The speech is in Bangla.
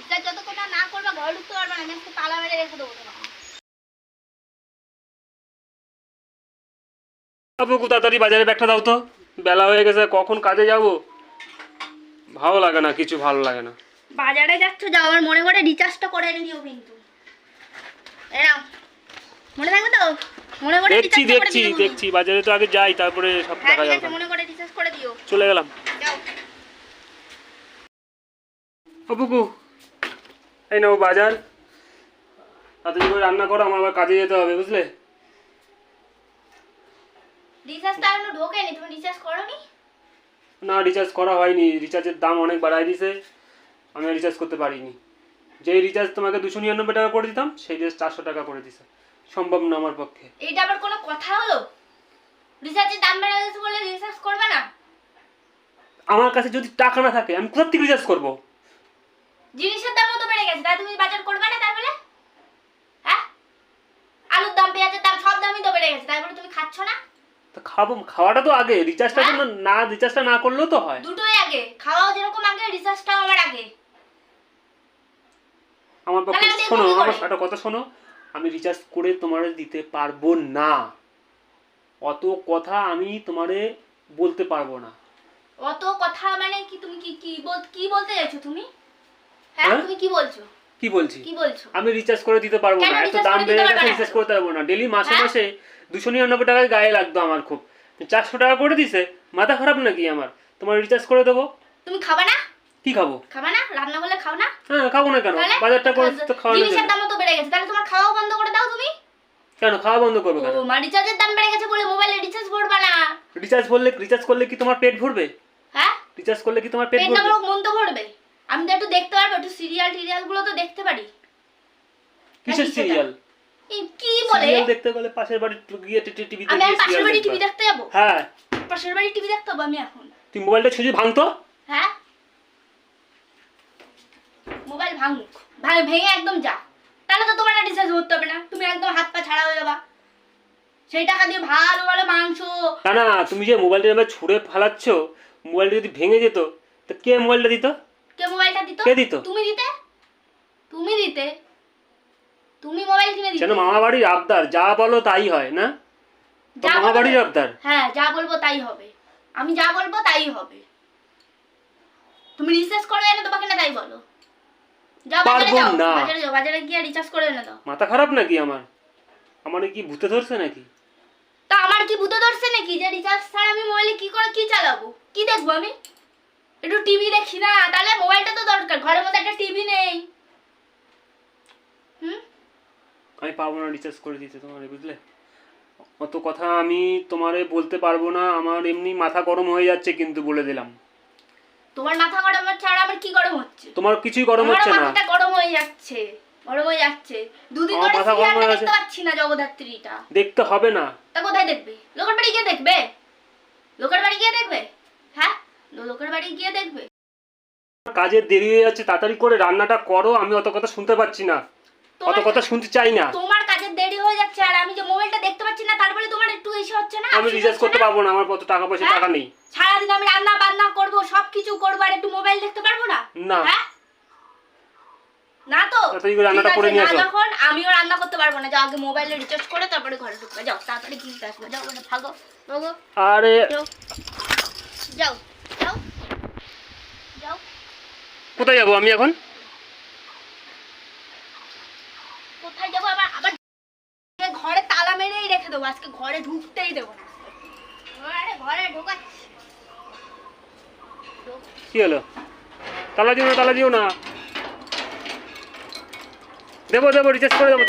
রিচার্জ যতক্ষণ না না করবে ঘরে ঢুকতে পারবে না আমি তালা মেরে রেখে দেবো তোমাকে। বাবু তাড়াতাড়ি বাজারে ব্যাগটা দাও তো। বেলা হয়ে গেছে কখন কাজে যাব? ভালো লাগে না কিছু ভালো লাগে না। বাজারে যাচ্ছ যাও আমার মনে করে রিচার্জটা করে এনে দিও কিন্তু। মনে থাকবে তো? মনে করে দেখছি দেখছি দেখছি বাজারে তো আগে যাই তারপরে সব হ্যাঁ দেখা যাবে। মনে করে রিচার্জ করে দিও। চলে গেলাম। যাও। ও পুকু এই নাও বাজার। তাড়াতাড়ি করে রান্না করো আমার আবার কাজে যেতে হবে বুঝলে? রিচার্জটা এখনও ঢোকেনি তুমি রিচার্জ করোনি? না রিচার্জ করা হয়নি। রিচার্জের দাম অনেক বাড়ায় দিছে। আমি রিচার্জ করতে পারিনি। যেই রিচার্জ তোমাকে দুশো নিরানব্বই টাকা করে দিতাম সেই রিচার্জ চারশো টাকা করে দিছে। সম্ভব না আমার পক্ষে। এইটা আবার কোনো কথা হলো? রিচার্জের দাম বেড়ে গেছে বলে রিচার্জ করবে না? আমার কাছে যদি টাকা না থাকে আমি কোথা থেকে রিচার্জ করব? জিনিসের দামও বেড়ে গেছে। তাই তুমি বাজার করবে না তাই বলে হ্যাঁ? আলুর দাম পেঁয়াজের দাম সব দামই তো বেড়ে গেছে। তাই বলে তুমি খাচ্ছ না? তো খাব খাওয়াটা তো আগে। রিচার্জটা তো না- না রিচার্জটা না করলেও তো হয়। দুটোই আগে। খাওয়াও যেরকম আগে রিচার্জটাও আমার আগে। আমার পক্ষে শোনো আমার একটা কথা শোনো। আমি রিচার্জ করে তোমার দিতে পারব না। অত কথা আমি তোমারে বলতে পারব না। অত কথা মানে কি তুমি কি কি বল কি বলতে চাইছো তুমি? হ্যাঁ? হ্যাঁ? তুমি কি বলছো? কি বলছি? কি বলছো? আমি রিচার্জ করে দিতে পারব না। এত দাম বেড়ে গেছে রিচার্জ করতে পারব না। ডেলি মাসে হ্যাঁ? মাসে দুশো নিরানব্বই টাকায় গায়ে লাগতো আমার খুব। চারশো টাকা করে দিছে। মাথা খারাপ নাকি আমার? তোমার রিচার্জ করে দেবো। তুমি খাবা না? কি খাব? খাবা না? রান্না করলে খাও না? হ্যাঁ খাব না কেন? বাজারটা করে তো খাওয়ানো জিনিসের। দামও তো বেড়ে গেছে। তাহলে তোমার খাওয়া বন্ধ করে দাও তুমি। কেন? খাওয়া বন্ধ করব কেন? মা রিচার্জের দাম বেড়ে গেছে বলে মোবাইলে রিচার্জ ভরবা না। রিচার্জ করলে রিচার্জ করলে কি তোমার পেট ভরবে? হ্যাঁ? রিচার্জ করলে কি তোমার পেট পেট না ভরবে মন তো ভরবে। আমি তো একটু দেখতে পারব একটু সিরিয়াল টিরিয়ালগুলো তো দেখতে পারি। কিসের সিরিয়াল কি বলে? সিরিয়াল দেখতে গেলে পাশের বাড়ি গিয়ে টিভি আমি পাশের বাড়ি টিভি দেখতে দেখতে যাব? হ্যাঁ। পাশের বাড়ি টিভি দেখতে যাব আমি এখন। তুই মোবাইলটা ছুঁজে ভাঙতো? হ্যাঁ। মোবাইল ভাঙুক। ভাঙ ভেঙে একদম যা। তাহলে তো তোমার রিচার্জ করতে হবে না। তুমি একদম হাত পা ছাড়া হয়ে যাবা। সেই টাকা দিয়ে ভালো ভালো মাংস। না না তুমি যে মোবাইলটা ছুঁড়ে ফালাচ্ছ মোবাইলটা যদি ভেঙে যেত তো কে মোবাইলটা দিত? কে মোবাইলটা দিত? কে দিত? তুমি দিতে? তুমি দিতে। তুমি মোবাইল কিনে দিতে। যেন মামা বাড়ির আবদার যা বলো তাই হয় না? যা মামা বাড়ির আবদার? হ্যাঁ যা বলব তাই হবে। আমি যা বলব তাই হবে। তুমি রিচার্জ করে এনে তোমাকে না তাই বলো। যাও বাজারে যাও বাজারে যাও বাজারে গিয়ে রিচার্জ করে এনে দাও। মাথা খারাপ নাকি আমার? আমার কি ভূতে ধরছে নাকি? তা আমার কি ভূতে ধরছে নাকি? যে রিচার্জ ছাড়া আমি মোবাইলে কি করে কি চালাবো? কি দেখব আমি? একটু টিভি দেখি না তাহলে মোবাইলটা তো দরকার ঘরের মধ্যে একটা টিভি নেই। হুম? আমি পারব না রিচার্জ করে দিতে তোমার বুঝলে? অত কথা আমি তোমারে বলতে পারব না আমার এমনি মাথা গরম হয়ে যাচ্ছে কিন্তু বলে দিলাম। তোমার মাথা গরম হচ্ছে আর আমার কি গরম হচ্ছে? তোমার কিছুই গরম হচ্ছে না। মাথাটা গরম হয়ে যাচ্ছে গরম হয়ে যাচ্ছে। দুদিন ধরে মাথা গরম হয়ে আছে। পাচ্ছি না জগদ্ধাত্রীটা। দেখতে হবে না। তা কোথায় দেখবে? লোকের বাড়ি গিয়ে দেখবে? লোকের বাড়ি গিয়ে দেখবে? লোকের বাড়ি গিয়ে দেখবে। কাজের দেরি হয়ে যাচ্ছে তাড়াতাড়ি করে রান্নাটা করো আমি অত কথা শুনতে পাচ্ছি না। অত কথা শুনতে চাই না। তোমার কাজের দেরি হয়ে যাচ্ছে আর আমি যে মোবাইলটা দেখতে পাচ্ছি না তারপরে তোমার একটু এসে হচ্ছে না? আমি রিচার্জ করতে পারব না আমার কত টাকা পয়সা হ্যাঁ? টাকা নেই। সারাদিন আমি রান্না বান্না করব করব আর একটু মোবাইল দেখতে পারব না? না। হ্যাঁ? না তো? তাড়াতাড়ি করে রান্নাটা করে নিয়ে আসো। যখন আমিও রান্না করতে পারব না। যাও আগে মোবাইলে রিচার্জ করে তারপরে ঘরে ঢুকবে। যাও তাড়াতাড়ি কিনতে আসবে। যাও ওটা ভাগো ভাগো। আরে যাও। কোথায় যাব আমি এখন? কোথায় যাব? আবার আবার ঘরে তালা মেরেই রেখে দেবো। আজকে ঘরে ঢুকতেই দেবো না। ঘরে কি হলো? তালা দিও না তালা দিও না। দেবো দেবো রিচার্জ করে দেবো